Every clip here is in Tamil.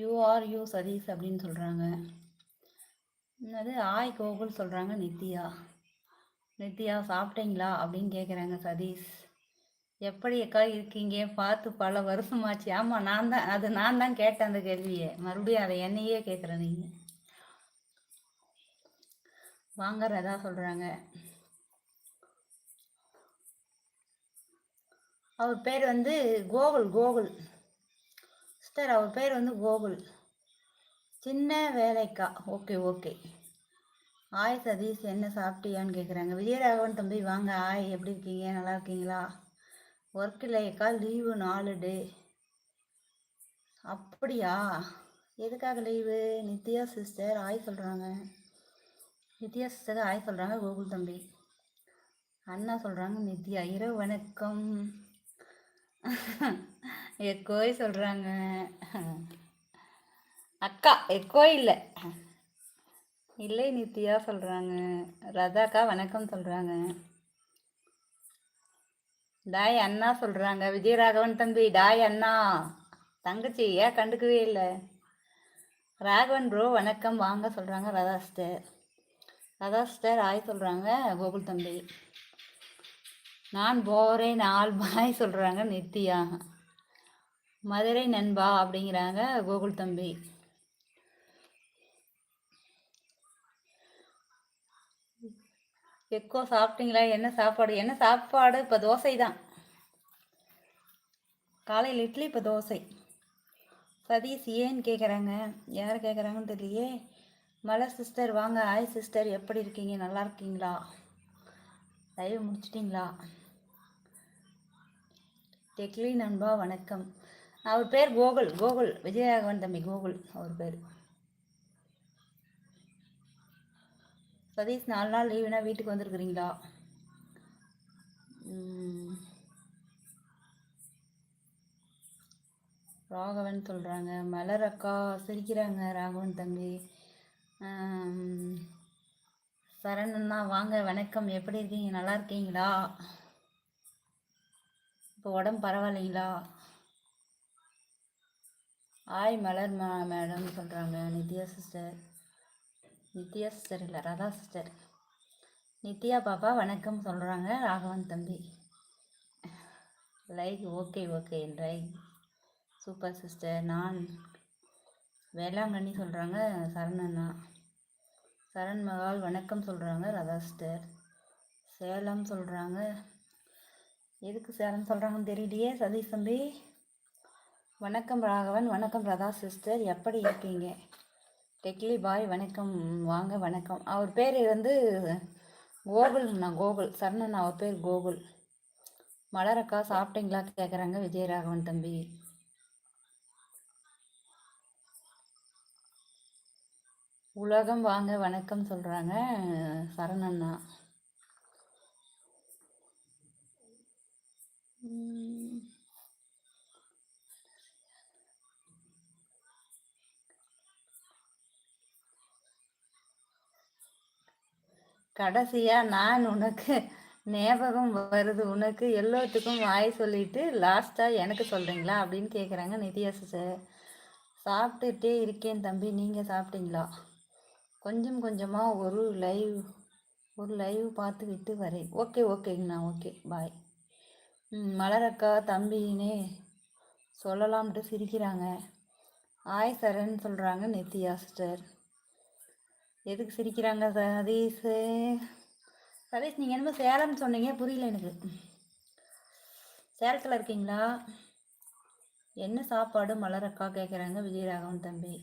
யூ ஆர் யூ சதீஷ் அப்படின்னு சொல்கிறாங்க என்னது? ஆய் கோகுல் சொல்கிறாங்க நித்யா. நித்யா சாப்பிட்டீங்களா? அப்படின்னு கேட்குறாங்க சதீஷ். எப்படி அக்கா இருக்கீங்க? பார்த்து பல வருஷமாச்சு. ஆமாம் நான் தான் அது நான் தான் கேட்டேன் அந்த கேள்வியை. மறுபடியும் அதை என்னையே கேட்குறேன் நீங்கள் வாங்குறதா சொல்கிறாங்க அவர் பேர் வந்து கோகுல் கோகுல். சிஸ்டர் அவர் பேர் வந்து கோகுல். சின்ன வேலைக்கா. Okay okay. ஆய் சதீஷ் என்ன சாப்பிட்டியான்னு கேட்குறாங்க விஜயராகவன் தம்பி வாங்க ஆய். எப்படி இருக்கீங்க? நல்லா இருக்கீங்களா? ஒர்க் இல்லையக்கா. லீவு நாலு டே. அப்படியா? எதுக்காக லீவு நித்யா சிஸ்டர் ஆய் சொல்கிறாங்க நித்யா சிஸ்டர் ஆய் சொல்கிறாங்க கோகுல் தம்பி. அண்ணா சொல்கிறாங்க நித்யா. இரவு வணக்கம். எக்கோய் சொல்கிறாங்க அக்கா எக்கோ இல்லை. இல்லை நித்யா சொல்கிறாங்க ரதாக்கா வணக்கம் சொல்கிறாங்க டாய் அண்ணா சொல்கிறாங்க விஜயராகவன் தம்பி டாய் அண்ணா. தங்கச்சி ஏன் கண்டுக்கவே இல்லை? ராகவன் ப்ரோ வணக்கம். வாங்க சொல்கிறாங்க ரதா சிஸ்டர் ரதா சிஸ்டர் ஆய் சொல்கிறாங்க கோகுல் தம்பி. நான் போகிறேன் நாள் பாய் சொல்கிறாங்க நித்யா. மதுரை நண்பா அப்படிங்கிறாங்க கோகுல் தம்பி. எக்கோ சாப்பிட்டீங்களா? என்ன சாப்பாடு? என்ன சாப்பாடு? இப்போ தோசை தான் காலையில் இட்லி இப்போ தோசை. சதீஷ் ஏன்னு கேட்குறாங்க யார் கேட்குறாங்கன்னு தெரியலையே. மலர் சிஸ்டர் வாங்க. ஆய் சிஸ்டர் எப்படி இருக்கீங்க? நல்லா இருக்கீங்களா? லைவ் முடிச்சிட்டிங்களா? டெக்லி நண்பா வணக்கம். அவர் பேர் கோகுல் கோகுல் விஜயராகவன் தம்பி கோகுல் அவர் பேர். சதீஷ் நாலு நாள் லீவுனா வீட்டுக்கு வந்திருக்குறீங்களா? ராகவன் சொல்கிறாங்க மலர் அக்கா சிரிக்கிறாங்க ராகவன் தம்பி. சரணண்ணா வாங்க வணக்கம். எப்படி இருக்கீங்க? நல்லா இருக்கீங்களா? இப்போ உடம்பு பரவாயில்லைங்களா? ஆய் மலர் மா மேடம் சொல்கிறாங்க நித்யா சிஸ்டர் நித்யா சிஸ்டர் இல்லை ராதா சிஸ்டர் நித்யா பாப்பா வணக்கம் சொல்கிறாங்க ராகவன் தம்பி. Like okay okay like super sister நான் வேளாங்கண்ணி சொல்கிறாங்க சரணண்ணா சரண் மகால் வணக்கம் சொல்கிறாங்க ரதா சிஸ்டர் சேலம் சொல்கிறாங்க எதுக்கு சேலம் சொல்கிறாங்கன்னு தெரியலையே சதீஷ் தம்பி. வணக்கம் ராகவன் வணக்கம் பிரதா சிஸ்டர். எப்படி இருக்கீங்க? டெக்லி பாய் வணக்கம். வாங்க வணக்கம். அவர் பேர் வந்து கோகுல்ண்ணா கோகுல். சரணன் அவர் பேர் கோகுல். மலரக்கா சாப்பிட்டீங்களா? கேட்குறாங்க விஜயராகவன் தம்பி. உலகம் வாங்க வணக்கம் சொல்கிறாங்க சரணண்ணா கடைசியாக நான் உனக்கு ஞாபகம் வருது. உனக்கு எல்லோத்துக்கும் வாய் சொல்லிட்டு லாஸ்ட்டாக எனக்கு சொல்கிறீங்களா அப்படின்னு கேட்குறாங்க நிதியாசு சார். சாப்பிட்டுட்டே இருக்கேன் தம்பி. நீங்கள் சாப்பிட்டீங்களா? கொஞ்சம் கொஞ்சமாக ஒரு லைவ் ஒரு லைவ் பார்த்து விட்டு வரேன் ஓகே ஓகேங்கண்ணா ஓகே பாய் மலரக்கா தம்பினே சொல்லலாம்ட்டு சிரிக்கிறாங்க. ஆய் சரண் சொல்கிறாங்க நித்யா சிஸ்டர் எதுக்கு சிரிக்கிறாங்க சதீஷ்? சதீஷ் நீங்கள் என்னமோ சேலம் சொன்னீங்க. புரியல எனக்கு. சேலத்தில் இருக்கீங்களா? என்ன சாப்பாடு மலரக்கா கேட்குறாங்க விஜயராகவன் தம்பி.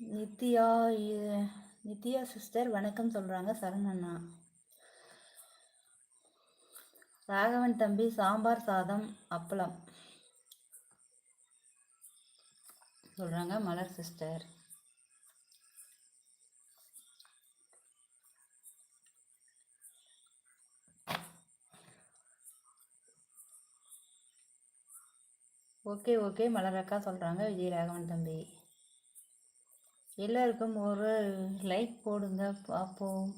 நித்யா நித்யா சிஸ்டர் வணக்கம் சொல்கிறாங்க சரணண்ணா ராகவன் தம்பி சாம்பார் சாதம் அப்பளம். சொல்கிறாங்க மலர் சிஸ்டர் ஓகே ஓகே மலரக்கா சொல்கிறாங்க விஜயராகவன் தம்பி. எல்லோருக்கும் ஒரு லைக் போடுங்க பார்ப்போம்.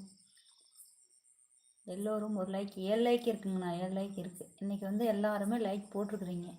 எல்லோரும் ஒரு லைக் ஏழு லைக் இருக்குங்கண்ணா ஏழு லைக் இருக்குது இன்றைக்கி வந்து எல்லாருமே லைக் போட்டிருக்குறீங்க.